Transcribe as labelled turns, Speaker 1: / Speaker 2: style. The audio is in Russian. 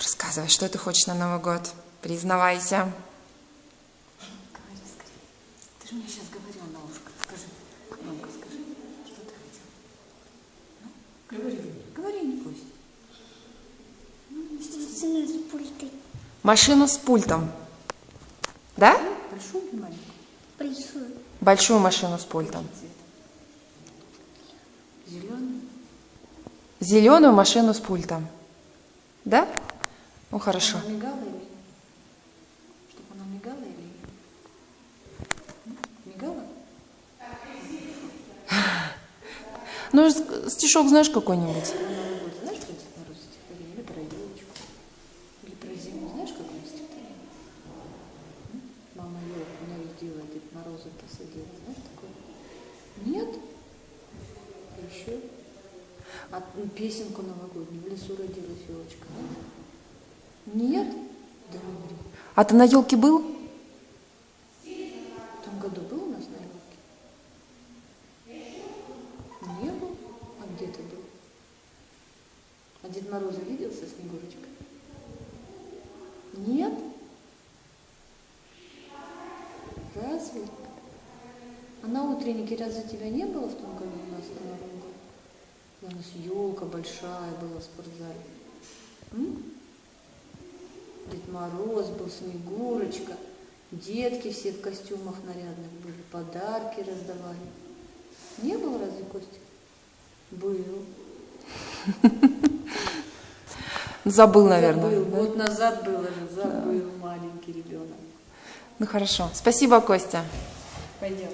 Speaker 1: Рассказывай, что ты хочешь на Новый год? Признавайся.
Speaker 2: Говори скорее. Ты же мне сейчас говорил на ушко. Скажи, громко скажи, что ты хотел. Ну, говори. Говори, не пусть.
Speaker 3: Машина с пультой.
Speaker 1: Машину с пультом. Да?
Speaker 2: Большую или маленькую?
Speaker 3: Большую.
Speaker 1: Большую машину с пультом.
Speaker 2: Зеленый.
Speaker 1: Зеленую машину с пультом. Да? Ну хорошо.
Speaker 2: Она мигала или? Чтобы она мигала или? Мигала?
Speaker 1: Ну, стишок знаешь какой-нибудь?
Speaker 2: Песенку новогоднюю. В лесу родилась елочка. да? Нет? Да.
Speaker 1: А ты на елке был?
Speaker 2: В том году был у нас на елке? Не был? А где ты был? А Дед Мороз видел со Снегурочкой? Нет? Разве? А на утреннике разве тебя не было в том году у нас на Новом году? У нас елка большая была в спортзале. М? Дед Мороз был, Снегурочка, детки все в костюмах нарядных были, подарки раздавали. Не был разве Костя? Был.
Speaker 1: Забыл, наверное.
Speaker 2: Забыл.
Speaker 1: да?
Speaker 2: Год назад было же, забыл маленький ребенок.
Speaker 1: Ну хорошо. Спасибо, Костя.
Speaker 2: Пойдем.